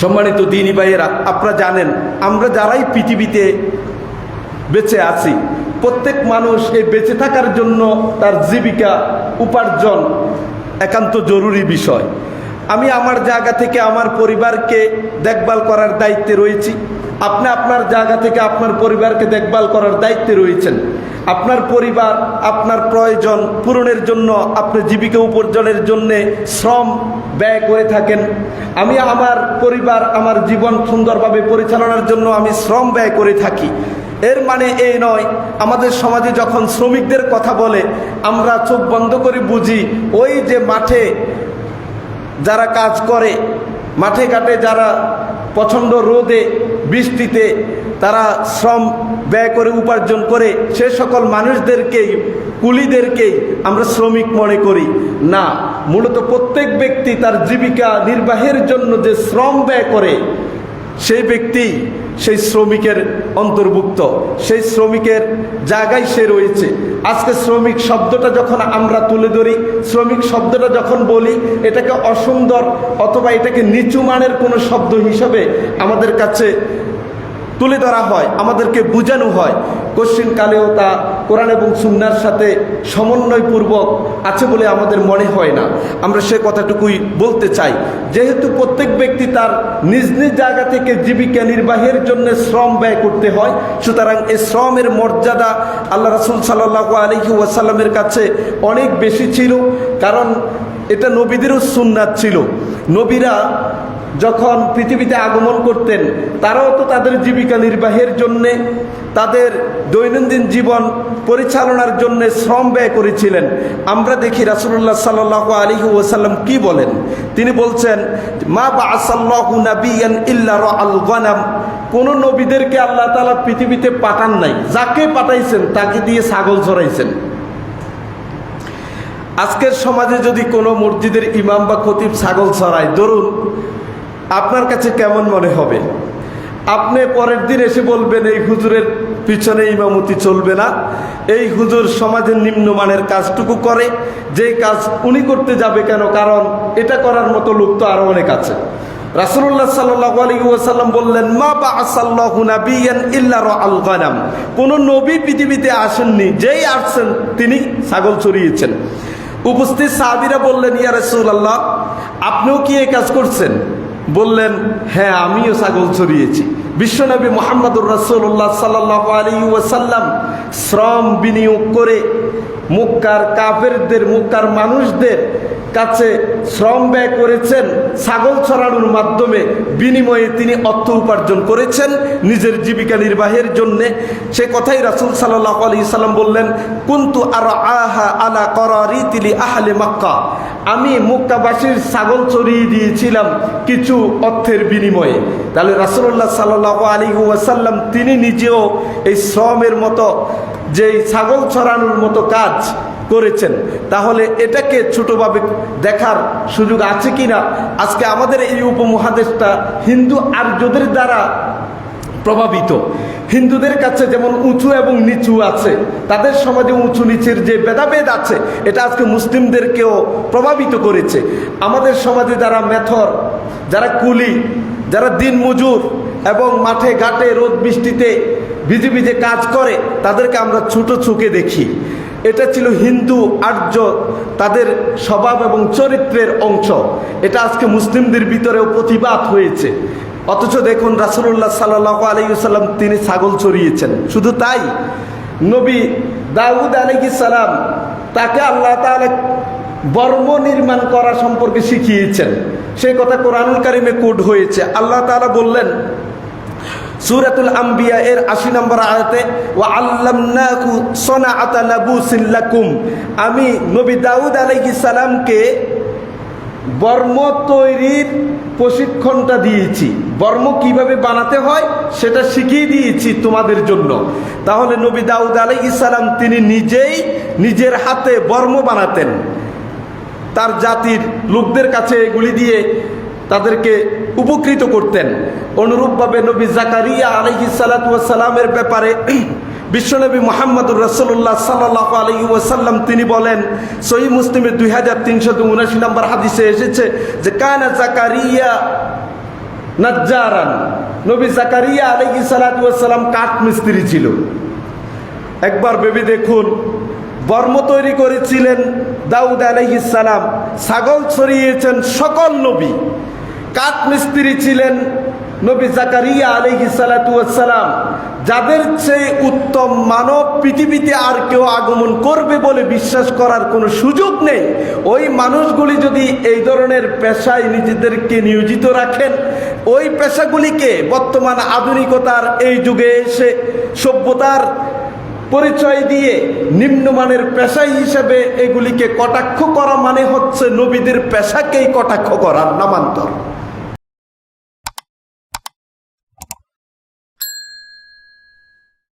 সম্মানিত দিনী ভাইয়েরা, আপনারা জানেন, আমরা যারাই পৃথিবীতে বেঁচে আছি, প্রত্যেক মানুষ এই বেঁচে থাকার জন্য তার জীবিকা, উপার্জন একান্ত জরুরি বিষয়। আমি আমার জায়গা থেকে আমার পরিবারকে দেখভাল করার দায়িত্বে রয়েছি। আপনি আপনার জায়গা থেকে আপনার পরিবারকে দেখভাল করার দায়িত্বে রয়েছেন। আপনার পরিবার, আপনার প্রয়োজন পূরণের জন্য, আপনি জীবিকা উপার্জনের জন্য শ্রম ব্যয় করে থাকেন। আমি আমার পরিবার, আমার জীবন সুন্দরভাবে পরিচালনার জন্য আমি শ্রম ব্যয় করে থাকি। এর মানে এই নয়, আমাদের সমাজে যখন শ্রমিকদের কথা বলে, আমরা চোখ বন্ধ করে বুঝি, ওই যে মাঠে যারা কাজ করে, মাঠে ঘাটে যারা প্রচণ্ড রোদে বৃষ্টিতে তারা শ্রম ব্যয় করে, উপার্জন করে, সে সকল মানুষদেরকেই, কুলিদেরকেই আমরা শ্রমিক মনে করি। না, মূলত প্রত্যেক ব্যক্তি তার জীবিকা নির্বাহের জন্য যে শ্রম ব্যয় করে সেই ব্যক্তি সেই শ্রমিকের অন্তর্ভুক্ত, সেই শ্রমিকের জায়গায় সে রয়েছে। আজকে শ্রমিক শব্দটা যখন আমরা তুলে ধরি, শ্রমিক শব্দটা যখন বলি, এটাকে অসুন্দর অথবা এটাকে নিচু মানের কোনো শব্দ হিসাবে আমাদের কাছে তুলে ধরা হয়, আমাদেরকে বোঝানো হয়। কালেও তা কোরআন এবং সুন্নার সাথে সমন্বয়পূর্বক আছে বলে আমাদের মনে হয় না। আমরা সে কথাটুকুই বলতে চাই। যেহেতু প্রত্যেক ব্যক্তি তার নিজ নিজ জায়গা থেকে জীবিকা নির্বাহের জন্য শ্রম ব্যয় করতে হয়, সুতরাং এই শ্রমের মর্যাদা আল্লাহ রাসুল সাল্লাহ আলহি ওয়াসাল্লামের কাছে অনেক বেশি ছিল, কারণ এটা নবীদেরও সুন্নাত ছিল। নবীরা যখন পৃথিবীতে আগমন করতেন, তারাও তো তাদের জীবিকা নির্বাহের জন্যে, তাদের দৈনন্দিন জীবন পরিচালনার জন্য শ্রম ব্যয় করেছিলেন। আমরা দেখি রাসুল্লাহ সাল্লাহ আলী ওসাল্লাম কি বলেন? তিনি বলছেন, মা বা আসাল্লাহ নাবিয়ান আল নবীদেরকে আল্লাহ তালা পৃথিবীতে পাঠান নাই। যাকে পাঠাইছেন, তাকে দিয়ে ছাগল চড়াইছেন আজকের সমাজে যদি কোনো মসজিদের ইমাম বা খতিব ছাগল ছড়ায় ধরুন আপনার কাছে কেমন মনে হবে? আপনি পরের দিন এসে বলবেন, এই হুজুরের পিছনে ইমামতি চলবে না। এই হুজুর সমাজের নিম্নমানের কাজটুকু করে। যে কাজ উনি করতে যাবে কেন? কারণ এটা করার মতো লোক তো আরও অনেক আছে। রাসুল্লাহ সাল্লাহ আলী ওয়াসাল্লাম বললেন, মা বা আসাল্লাহু নাবিয়ান ইল্লা আল গানাম কোন নবী পৃথিবীতে আসেননি, যেই আসছেন তিনি ছাগল চড়িয়েছেন। উপস্থিত সাহাবিরা বললেন, ইয়া রাসূলুল্লাহ, আপনিও কি এই কাজ করছেন? বললেন হ্যাঁ আমিও ছাগল ছড়িয়েছি। বিশ্বনবী মোহাম্মদুর রাসুল্লাহ সাল্লাহ ওয়াসাল্লাম শ্রম বিনিয়োগ করে মুক্কার কাফেরদের, মুক্কার মানুষদের কাছে শ্রম ব্যয় করেছেন ছাগল ছড়ানোর মাধ্যমে। বিনিময়ে তিনি অর্থ উপার্জন করেছেন নিজের জীবিকা নির্বাহের জন্য। সে কথাই রাসুল সাল্লাহ আলী সাল্লাম বললেন, কুন্তু আর আহা আলা করারি তিলি আহলে মক্কা? আমি মুক্তাবাসীর ছাগল চড়িয়ে দিয়েছিলাম কিছু অর্থের বিনিময়ে। তাহলে রাসুল্লাহ সাল্লাহ আলী ওয়াসাল্লাম তিনি নিজেও এই শ্রমের মতো যে ছাগল ছড়ানোর মতো কাজ করেছেন। তাহলে এটাকে ছোটোভাবে দেখার সুযোগ আছে কি না আজকে আমাদের এই উপমহাদেশটা হিন্দু আর্যদের দ্বারা প্রভাবিত। হিন্দুদের কাছে যেমন উঁচু এবং নিচু আছে, তাদের সমাজে উঁচু নিচের যে ভেদাভেদ আছে, এটা আজকে মুসলিমদেরকেও প্রভাবিত করেছে। আমাদের সমাজে যারা মেথর, যারা কুলি, যারা দিন মজুর এবং মাঠে ঘাটে রোদ বৃষ্টিতে ভিজে ভিজে কাজ করে, তাদেরকে আমরা ছোট চোখে দেখি। এটা ছিল হিন্দু আর্য, তাদের স্বভাব এবং চরিত্রের অংশ। এটা আজকে মুসলিমদের ভিতরেও প্রতিবাদ হয়েছে। অথচ দেখুন রাসুল্লাহ সাল্লাহ আলাইসাল্লাম তিনি ছাগল চড়িয়েছেন। শুধু তাই, নবী দাউদ আলহি সালাম তাকে আল্লাহ তালা বর্ম নির্মাণ করা সম্পর্কে শিখিয়েছেন। সেই কথা কোরআনুল কারিমে কোড হয়েছে। আল্লাহ তালা বললেন সুরাতুল আম্বিয়া এর আশি নম্বর আয়াতে ও আল্লামনাকু সোনা আতালাবু সিল্লাকুম আমি নবী দাউদ আলাইহিস সালামকে বর্ম তৈরির প্রশিক্ষণটা দিয়েছি। বর্ম কীভাবে বানাতে হয় সেটা শিখিয়ে দিয়েছি তোমাদের জন্য। তাহলে নবী দাউদ আলাই ইসালাম তিনি নিজেই নিজের হাতে বর্ম বানাতেন। তার জাতির লোকদের কাছে এগুলি দিয়ে তাদেরকে উপকৃত করতেন। অনুরূপভাবে নবী জাকারিয়া আলহি সালাতামের ব্যাপারে বিশ্বনবী মোহাম্মদুর রসল্লাহ সাল্লাহ আলহি ওয়াসাল্লাম তিনি বলেন সহি মুসলিমের দুই হাজার তিনশো উনাশি নম্বর হাদিসে এসেছে যে, কানা জাকারিয়া নাজ্জারান। নবী জাকারিয়া আলাইহি সালাম কাঠ মিস্ত্রি ছিল। একবার ভেবে দেখুন, বর্ম তৈরি করেছিলেন দাউদ আলাইহিস সালাম, ছাগল ছড়িয়েছেন সকল নবী। কাঠ মিস্ত্রি ছিলেন নবী জাকারিয়া আলাইহিস সালাম যাদের চেয়ে উত্তম মানব পৃথিবীতে আর কেউ আগমন করবে বলে বিশ্বাস করার কোনো সুযোগ নেই। ওই মানুষগুলি যদি এই ধরনের পেশায় নিজেদেরকে নিয়োজিত রাখেন, ওই পেশাগুলিকে বর্তমান আধুনিকতার এই যুগে এসে সভ্যতার পরিচয় দিয়ে নিম্নমানের পেশা হিসেবে এগুলিকে কটাক্ষ করা মানে হচ্ছে নবীদের পেশাকেই কটাক্ষ করার নামান্তর।